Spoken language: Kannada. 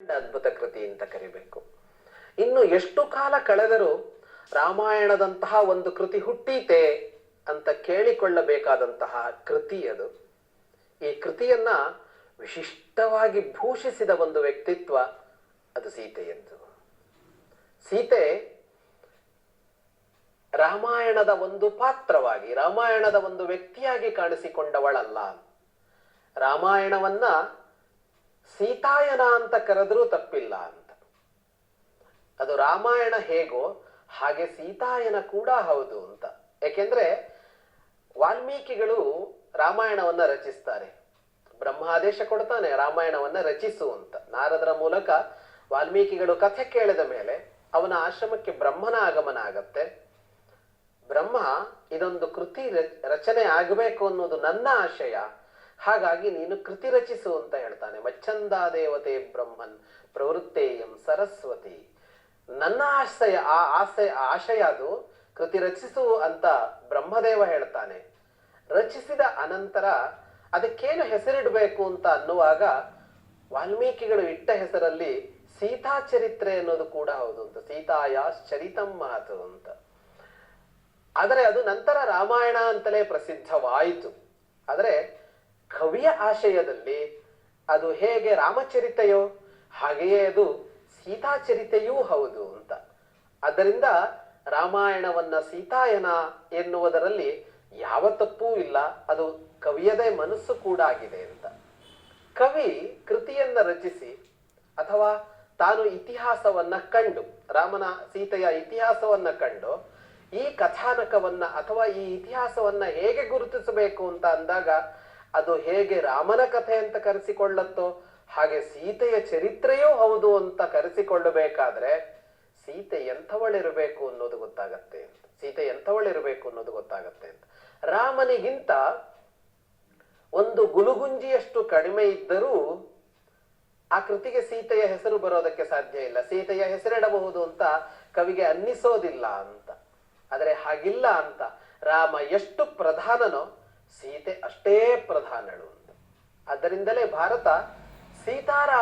ಅದ್ಭುತ ಕೃತಿ ಅಂತ ಕರಿಬೇಕು. ಇನ್ನು ಎಷ್ಟು ಕಾಲ ಕಳೆದರೂ ರಾಮಾಯಣದಂತಹ ಒಂದು ಕೃತಿ ಹುಟ್ಟೀತೆ ಅಂತ ಕೇಳಿಕೊಳ್ಳಬೇಕಾದಂತಹ ಕೃತಿ ಅದು. ಈ ಕೃತಿಯನ್ನ ವಿಶಿಷ್ಟವಾಗಿ ಭೂಷಿಸಿದ ಒಂದು ವ್ಯಕ್ತಿತ್ವ ಅದು ಸೀತೆಯದ್ದು ಸೀತೆ ರಾಮಾಯಣದ ಒಂದು ಪಾತ್ರವಾಗಿ, ರಾಮಾಯಣದ ಒಂದು ವ್ಯಕ್ತಿಯಾಗಿ ಕಾಣಿಸಿಕೊಂಡವಳಲ್ಲ. ರಾಮಾಯಣವನ್ನ ಸೀತಾಯನ ಅಂತ ಕರೆದ್ರೂ ತಪ್ಪಿಲ್ಲ ಅಂತ. ಅದು ರಾಮಾಯಣ ಹೇಗೋ ಹಾಗೆ ಸೀತಾಯನ ಕೂಡ ಹೌದು ಅಂತ. ಯಾಕೆಂದ್ರೆ ವಾಲ್ಮೀಕಿಗಳು ರಾಮಾಯಣವನ್ನ ರಚಿಸ್ತಾರೆ. ಬ್ರಹ್ಮ ಆದೇಶ ಕೊಡ್ತಾನೆ, ರಾಮಾಯಣವನ್ನ ರಚಿಸು ಅಂತ. ನಾರದರ ಮೂಲಕ ವಾಲ್ಮೀಕಿಗಳು ಕಥೆ ಕೇಳಿದ ಮೇಲೆ ಅವನ ಆಶ್ರಮಕ್ಕೆ ಬ್ರಹ್ಮನ ಆಗಮನ ಆಗತ್ತೆ. ಬ್ರಹ್ಮ ಇದೊಂದು ಕೃತಿ ರಚನೆ ಆಗಬೇಕು ಅನ್ನೋದು ನನ್ನ ಆಶಯ. ಹಾಗಾಗಿ ನೀನು ಕೃತಿ ರಚಿಸು ಅಂತ ಹೇಳ್ತಾನೆ. ಮಚ್ಚಂದಾ ದೇವತೆ ಬ್ರಹ್ಮನ್ ಪ್ರವೃತ್ತೇಯಂ ಸರಸ್ವತಿ. ನನ್ನ ಆಶಯ, ಆ ಆಸೆ ಆಶಯ ಅದು ಕೃತಿ ರಚಿಸು ಅಂತ ಬ್ರಹ್ಮದೇವ ಹೇಳ್ತಾನೆ. ರಚಿಸಿದ ಅನಂತರ ಅದಕ್ಕೇನು ಹೆಸರಿಡಬೇಕು ಅಂತ ಅನ್ನುವಾಗ ವಾಲ್ಮೀಕಿಗಳು ಇಟ್ಟ ಹೆಸರಲ್ಲಿ ಸೀತಾ ಚರಿತ್ರೆ ಅನ್ನೋದು ಕೂಡ ಹೌದು ಅಂತ. ಸೀತಾಯ ಚರಿತಂ ಮಾತು ಅಂತ. ಆದರೆ ಅದು ನಂತರ ರಾಮಾಯಣ ಅಂತಲೇ ಪ್ರಸಿದ್ಧವಾಯಿತು. ಆದರೆ ಕವಿಯ ಆಶಯದಲ್ಲಿ ಅದು ಹೇಗೆ ರಾಮಚರಿತೆಯೋ ಹಾಗೆಯೇ ಅದು ಸೀತಾಚರಿತೆಯೂ ಹೌದು ಅಂತ. ಅದರಿಂದ ರಾಮಾಯಣವನ್ನ ಸೀತಾಯನ ಎನ್ನುವುದರಲ್ಲಿ ಯಾವ ತಪ್ಪೂ ಇಲ್ಲ, ಅದು ಕವಿಯದೇ ಮನಸ್ಸು ಕೂಡ ಆಗಿದೆ ಅಂತ. ಕವಿ ಕೃತಿಯನ್ನ ರಚಿಸಿ ಅಥವಾ ತಾನು ಇತಿಹಾಸವನ್ನ ಕಂಡು, ರಾಮನ ಸೀತೆಯ ಇತಿಹಾಸವನ್ನ ಕಂಡು, ಈ ಕಥಾನಕವನ್ನ ಅಥವಾ ಈ ಇತಿಹಾಸವನ್ನ ಹೇಗೆ ಗುರುತಿಸಬೇಕು ಅಂತ ಅಂದಾಗ ಅದು ಹೇಗೆ ರಾಮನ ಕಥೆ ಅಂತ ಕರೆಸಿಕೊಳ್ಳತ್ತೋ, ಹಾಗೆ ಸೀತೆಯ ಚರಿತ್ರೆಯೂ ಹೌದು ಅಂತ ಕರೆಸಿಕೊಳ್ಳಬೇಕಾದ್ರೆ ಸೀತೆ ಎಂಥವಳಿರಬೇಕು ಅನ್ನೋದು ಗೊತ್ತಾಗತ್ತೆ ಅಂತ. ಸೀತೆ ಎಂಥವಳಿರಬೇಕು ಅನ್ನೋದು ಗೊತ್ತಾಗತ್ತೆ ಅಂತ. ರಾಮನಿಗಿಂತ ಒಂದು ಗುಲುಗುಂಜಿಯಷ್ಟು ಕಡಿಮೆ ಇದ್ದರೂ ಆ ಕೃತಿಗೆ ಸೀತೆಯ ಹೆಸರು ಬರೋದಕ್ಕೆ ಸಾಧ್ಯ ಇಲ್ಲ. ಸೀತೆಯ ಹೆಸರಿಡಬಹುದು ಅಂತ ಕವಿಗೆ ಅನ್ನಿಸೋದಿಲ್ಲ ಅಂತ. ಆದರೆ ಹಾಗಿಲ್ಲ ಅಂತ ರಾಮ ಎಷ್ಟು ಪ್ರಧಾನನೋ ಸೀತೆ ಅಷ್ಟೇ ಪ್ರಧಾನಳು ಅಂತ ಆದ್ದರಿಂದಲೇ ಭಾರತ ಸೀತಾರಾಮ